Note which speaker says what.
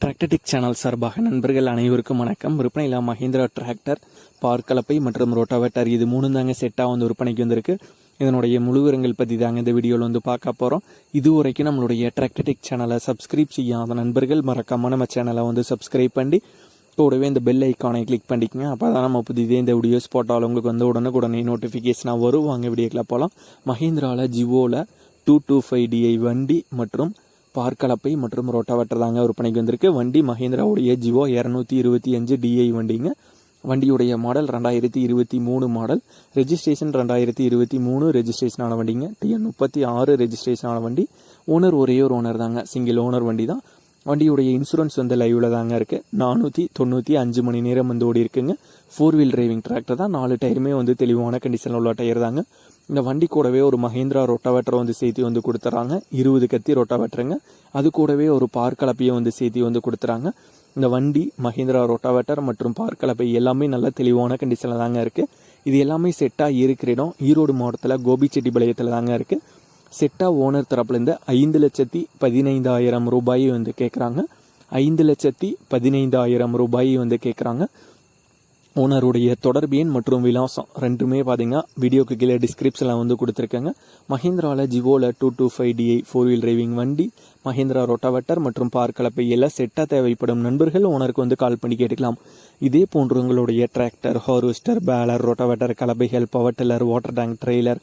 Speaker 1: டிராக்டடிக் channel சார்பாக நண்பர்கள் அனைவருக்கும் வணக்கம். விற்பனையில் மஹிந்திரா டிராக்டர் பார்க்கலப்பை மற்றும் ரோட்டாவேட்டர் இது மூணு தாங்க செட்டாக வந்து விற்பனைக்கு வந்திருக்கு. இதனுடைய முழுவிரங்கள் பற்றி தாங்க இந்த வீடியோவில் வந்து பார்க்க போகிறோம் இது வரைக்கும் நம்மளுடைய டிராக்டடிக் சேனலை சப்ஸ்கிரைப் செய்யாத நண்பர்கள் மறக்காமல் நம்ம சேனலை வந்து சப்ஸ்கிரைப் பண்ணி கூடவே இந்த பெல் ஐக்கானை கிளிக் பண்ணிக்கங்க. அப்போ தான் நம்ம புதிதே இந்த வீடியோஸ் போட்டாலும் உங்களுக்கு வந்து உடனுக்குடனே நோட்டிஃபிகேஷனாக வரும். வாங்க வீடியோக்கில் போகலாம் மஹேந்திராவில் ஜிவோவில் டூ டூ ஃபைவ் டிஐ வண்டி மற்றும் பார்க்கலப்பை மற்றும் ரோட்டாவட்டர் தாங்க விற்பனைக்கு வந்திருக்கு. வண்டி மஹேந்திராவுடைய ஜிவோ இரநூத்தி இருபத்தி அஞ்சு டிஐ வண்டிங்க. வண்டியுடைய மாடல் ரெண்டாயிரத்தி இருபத்தி மூணு மாடல். ரெஜிஸ்ட்ரேஷன் ரெண்டாயிரத்தி இருபத்தி மூணு ரெஜிஸ்ட்ரேஷன் ஆன வண்டிங்க. டிஎன் முப்பத்தி ஆறு ரெஜிஸ்ட்ரேஷன் ஆன வண்டி. ஓனர் ஒரே ஒரு ஓனர் தாங்க. சிங்கிள் ஓனர் வண்டி தான் வண்டியுடைய இன்சூரன்ஸ் வந்து லைவில் தாங்க இருக்குது நானூற்றி தொண்ணூற்றி அஞ்சு மணி நேரம் வந்து ஓடி இருக்குங்க. ஃபோர் வீல் டிரைவிங் டிராக்டர் தான். நாலு டயருமே வந்து தெளிவான கண்டிஷனில் உள்ள டயர் தாங்க. இந்த வண்டி கூடவே ஒரு மஹேந்திரா ரொட்டாவேட்டரை வந்து சேர்த்து வந்து கொடுத்துறாங்க. இருபது கத்தி ரொட்டாவேட்டருங்க அது கூடவே ஒரு பார் கலப்பையை வந்து சேர்த்து வந்து கொடுத்துறாங்க. இந்த வண்டி மஹேந்திரா ரொட்டாவேட்டர் மற்றும் பார் கலப்பை எல்லாமே நல்ல தெளிவான கண்டிஷனில் தாங்க இருக்குது இது எல்லாமே செட்டாக இருக்கிற இடம் ஈரோடு மாவட்டத்தில் கோபிச்செட்டிப்பாளையத்தில் தாங்க இருக்குது செட்டாக ஓனர் தரப்புலேருந்து ஐந்து லட்சத்தி பதினைந்தாயிரம் ரூபாய் வந்து கேட்குறாங்க ஐந்து லட்சத்தி பதினைந்தாயிரம் ரூபாய் வந்து கேட்குறாங்க ஓனருடைய தொடர்பு எண் மற்றும் விலாசம் ரெண்டுமே பார்த்தீங்கன்னா வீடியோக்கு கீழே டிஸ்கிரிப்ஷனில் வந்து கொடுத்துருக்கேங்க. மஹேந்திராவில் ஜிவோவில் two two five DI four wheel driving வண்டி மஹேந்திரா ரொட்டாவட்டர் மற்றும் பார் கலப்பை எல்லாம் செட்டாக தேவைப்படும் நண்பர்கள் ஓனருக்கு வந்து கால் பண்ணி கேட்டுக்கலாம். இதே போன்று உங்களுடைய tractor harvester baler rotavator கலப்பைகள் power tiller water tank trailer